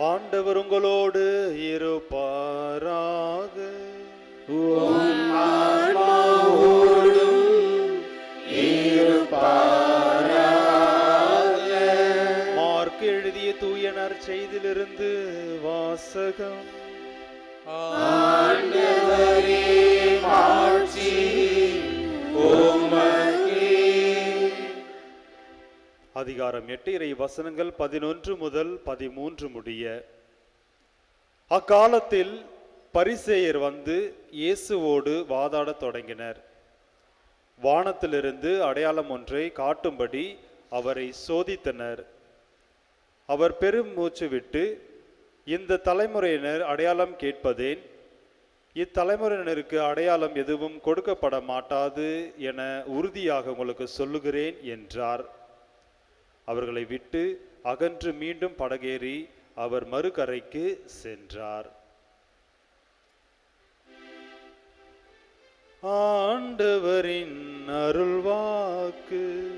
ஆண்டவர் உங்களோடு இருப்பாராக. மார்க் எழுதிய தூய நற்செய்தியிலிருந்து வாசகம். அதிகாரம் எட்டு இறை வசனங்கள் பதினொன்று முதல் பதிமூன்று முடிய அக்காலத்தில் பரிசேயர் வந்து இயேசுவோடு வாதாடத் தொடங்கினர். வானத்திலிருந்து அடையாளம் ஒன்றை காட்டும்படி அவரை சோதித்தனர். அவர் பெரும் மூச்சு விட்டு இந்த தலைமுறையினர் அடையாளம் கேட்பதேன்? இத்தலைமுறையினருக்கு அடையாளம் எதுவும் கொடுக்கப்பட மாட்டாது என உறுதியாக உங்களுக்கு சொல்லுகிறேன் என்றார். அவர்களை விட்டு அகன்று மீண்டும் படகேறி அவர் மறுகரைக்கு சென்றார். ஆண்டவரின் அருள்வாக்கு.